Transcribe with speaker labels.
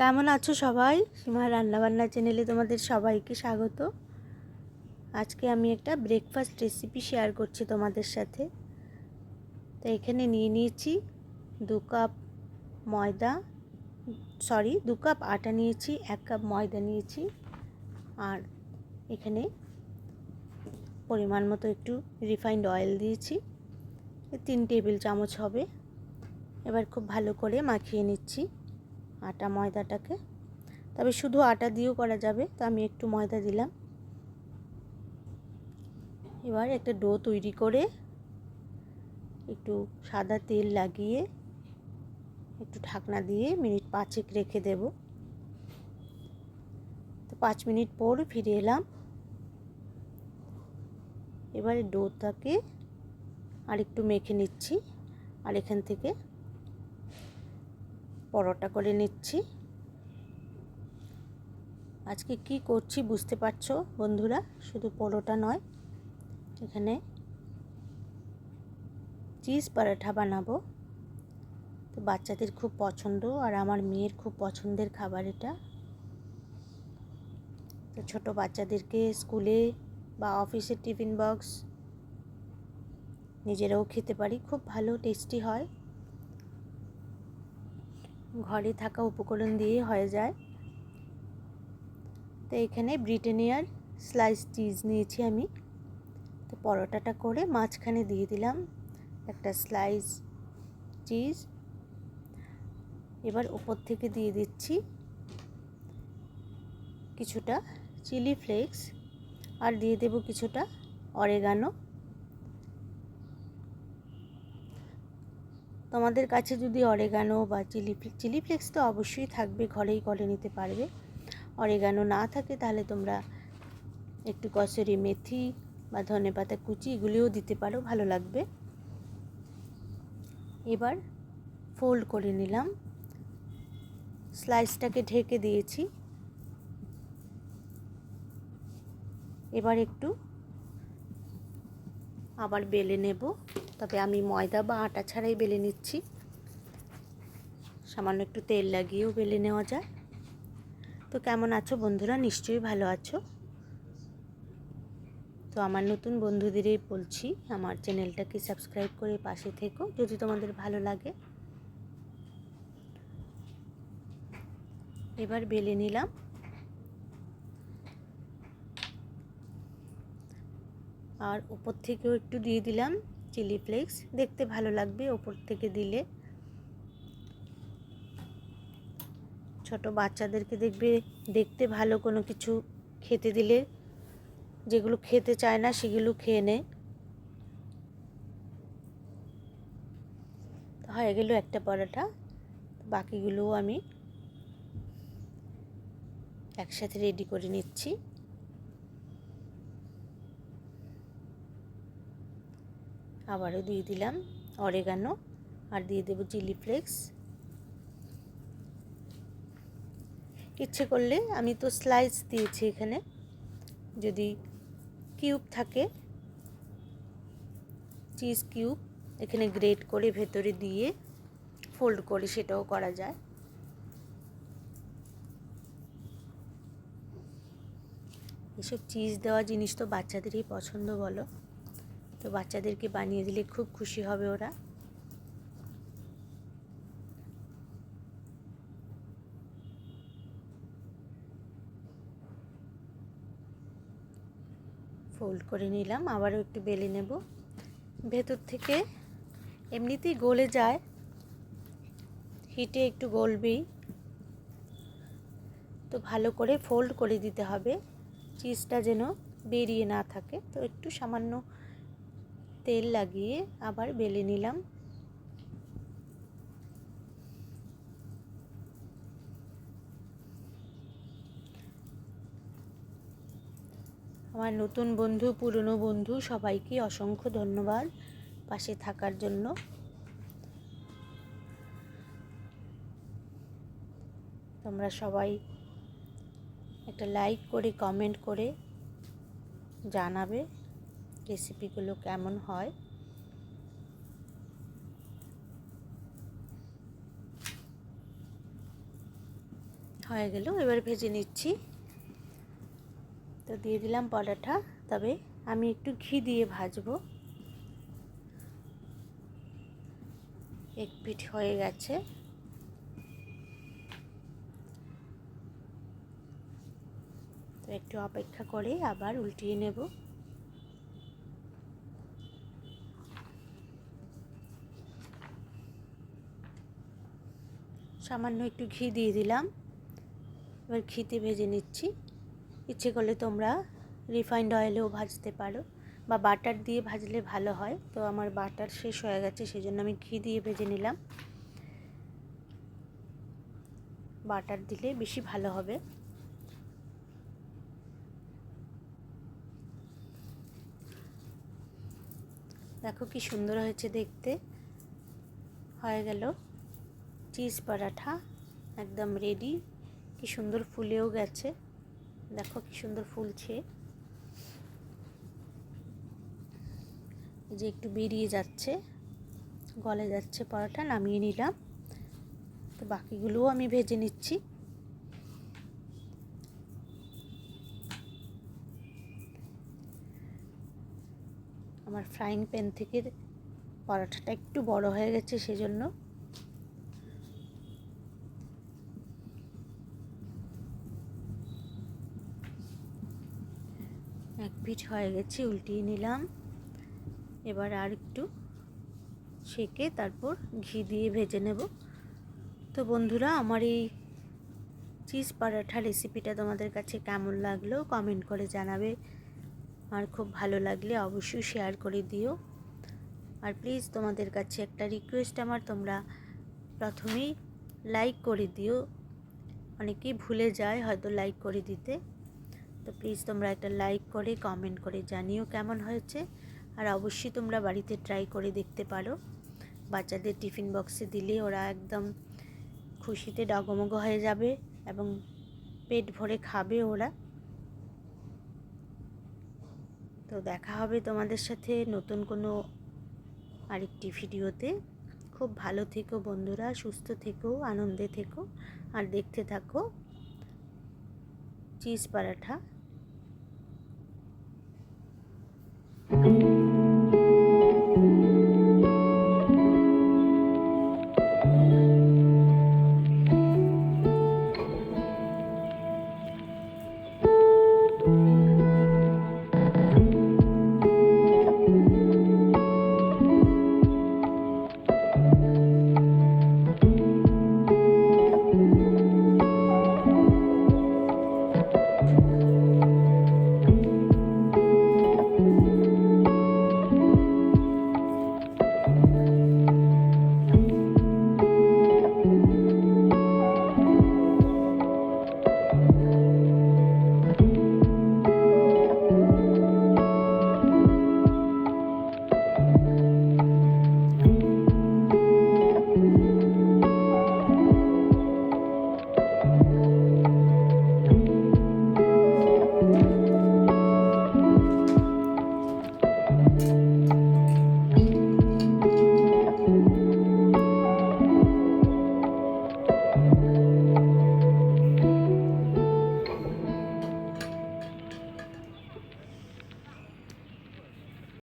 Speaker 1: কেমন আছো সবাই? সীমা রান্নাবান্না চ্যানেলে তোমাদের সবাইকে স্বাগত। আজকে আমি একটা ব্রেকফাস্ট রেসিপি শেয়ার করছি তোমাদের সাথে। তো এখানে নিয়ে নিয়েছি দু কাপ ময়দা সরি দু কাপ আটা নিয়েছি, এক কাপ ময়দা নিয়েছি। আর এখানে পরিমাণ মতো একটু রিফাইন্ড অয়েল দিয়েছি। তিন টেবিল চামচ হবে। এবার খুব ভালো করে মাখিয়ে নিচ্ছি। আটা ময়দাটাকে। তবে শুধু আটা দিয়েও করা যাবে, তো আমি একটু ময়দা দিলাম। এবার একটা ডো তৈরি করে একটু সাদা তেল লাগিয়ে একটু ঢাকনা দিয়ে মিনিট পাঁচেক রেখে দেব। তো পাঁচ মিনিট পর ফিরে এলাম। এবারে ডোটাকে আর একটু মেখে নিচ্ছি, আর এখান থেকে পরোটা করে নিচ্ছি। আজকে কি করছি বুঝতে পারছ বন্ধুরা? শুধু পরোটা নয়, এখানে চিজ পরোটা বানাবো। তো বাচ্চাদের খুব পছন্দ আর আমার মেয়ের খুব পছন্দের খাবার এটা। তো ছোটো বাচ্চাদেরকে স্কুলে বা অফিসের টিফিন বক্স নিজেরাও খেতে পারি, খুব ভালো, টেস্টি হয়। ঘরে থাকা উপকরণ দিয়ে হয়ে যায়। তো এখানে ব্রিটেনিয়ার স্লাইস চিজ নিয়েছি আমি। তো পরোটাটা করে মাঝখানে দিয়ে দিলাম একটা স্লাইস চিজ এবার ওপর থেকে দিয়ে দিচ্ছি কিছুটা চিলি ফ্লেক্স আর দিয়ে দেব কিছুটা অরেগানো তোমাদের কাছে যদি অরেগানো বা চিলি চিলি ফ্লেক্স তো অবশ্যই থাকবে, ঘরেই করে নিতে পারবে। অরেগানো না থাকে তাহলে তোমরা একটু কসরি মেথি বা ধনে পাতা কুচি এগুলিও দিতে পারো, ভালো লাগবে। এবার ফোল্ড করে নিলাম। স্লাইসটাকে ঢেকে দিয়েছি। এবার একটু আবার বেলে নেব। তবে আমি ময়দা বা আটা ছাড়াই বেলে নিচ্ছি। সামান্য একটু তেল লাগিয়েও বেলে নেওয়া যায়। তো কেমন আছো বন্ধুরা? নিশ্চয়ই ভালো আছো। তো আমার নতুন বন্ধুদেরই বলছি, আমার চ্যানেলটাকে সাবস্ক্রাইব করে পাশে থেকো যদি তোমাদের ভালো লাগে। এবার বেলে নিলাম। আর উপর থেকেও একটু দিয়ে দিলাম। চিলি ফ্লেক্স দেখতে ভালো লাগবে ওপর থেকে দিলে। ছোট বাচ্চাদেরকে দেখবে, দেখতে ভালো কোনো কিছু খেতে দিলে। যেগুলো খেতে চায় না সেগুলো খেয়ে নেয় হয়ে গেল একটা পরোটা। বাকিগুলোও আমি একসাথে রেডি করে নিচ্ছি। আবারও দিয়ে দিলাম অরেগানো আর দিয়ে দেবো চিলি ফ্লেক্স। ইচ্ছে করলে আমি তো স্লাইস দিয়েছি এখানে। যদি কিউব থাকে চিজ কিউব এখানে গ্রেট করে ভেতরে দিয়ে ফোল্ড করে সেটাও করা যায়। এসব চিজ দেওয়া জিনিস তো বাচ্চাদেরই পছন্দ বলো। তো বাচ্চাদেরকে বানিয়ে দিলে খুব খুশি হবে ওরা। ফোল্ড করে নিলাম, আবারও একটু বেলে নেব। ভেতর থেকে এমনিতেই গলে যায়, হিটে একটু গলবেই। তো ভালো করে ফোল্ড করে দিতে হবে চিজটা যেন বেরিয়ে না থাকে। তো একটু সামান্য তেল লাগিয়ে আবার বেলে নিলাম। আমার নতুন বন্ধু, পুরনো বন্ধু, সবাইকে অসংখ্য ধন্যবাদ পাশে থাকার জন্য। তোমরা সবাই একটা লাইক করে কমেন্ট করে জানাবে। রেসিপিগুলো কেমন হয়? হয়ে গেল, এবার ভেজে নিচ্ছি। তো দিয়ে দিলাম পরোটা, তবে আমি একটু ঘি দিয়ে ভাজবো। এক পিঠ হয়ে গেছে। তো একটু অপেক্ষা করে আবার উল্টিয়ে নেব। সামান্য একটু ঘি দিয়ে দিলাম। এবার ঘিতে ভেজে নিচ্ছি। ইচ্ছে করলে তোমরা রিফাইন্ড অয়েলেও ভাজতে পারো বা বাটার দিয়ে ভাজলে ভালো হয়। তো আমার বাটার শেষ হয়ে গেছে সেই জন্য আমি ঘি দিয়ে ভেজে নিলাম। বাটার দিলে বেশি ভালো হবে। দেখো কি সুন্দর হয়েছে দেখতে। হয়ে গেল। চিজ পরাঠা, একদম রেডি কি সুন্দর ফুলেও গেছে। দেখো কি সুন্দর ফুলছে। যে একটু বেরিয়ে যাচ্ছে। গলে যাচ্ছে পরোটা নামিয়ে নিলাম। তো বাকিগুলোও আমি ভেজে নিচ্ছি। আমার ফ্রাইং প্যান থেকে পরোটাটা একটু বড় হয়ে গেছে সেজন্য এক পিঠ হয়ে গেছে, উল্টিয়ে নিলাম। এবার আর একটু সেকে তারপর ঘি দিয়ে ভেজে নেব। তো বন্ধুরা, আমার এই চিজ পরাঠা রেসিপিটা তোমাদের কাছে কেমন লাগল কমেন্ট করে জানাবে। আর খুব ভালো লাগলে অবশ্যই শেয়ার করে দিও। আর প্লিজ তোমাদের কাছে একটা রিকোয়েস্ট আমার, তোমরা প্রথমেই লাইক করে দিও। অনেকেই ভুলে যায় হয়তো লাইক করে দিতে। তো প্লিজ তোমরা একটা লাইক করে কমেন্ট করে জানিও কেমন হয়েছে। আর অবশ্যই তোমরা বাড়িতে ট্রাই করে দেখতে পারো। বাচ্চাদের টিফিন বক্সে দিলে ওরা একদম খুশিতে ডগমগ হয়ে যাবে এবং পেট ভরে খাবে ওরা। তো দেখা হবে তোমাদের সাথে নতুন কোনো আরেকটি ভিডিওতে। খুব ভালো থেকো বন্ধুরা, সুস্থ থেকো, আনন্দে থেকো। আর দেখতে থাকো, চিজ পরাঠা। thank you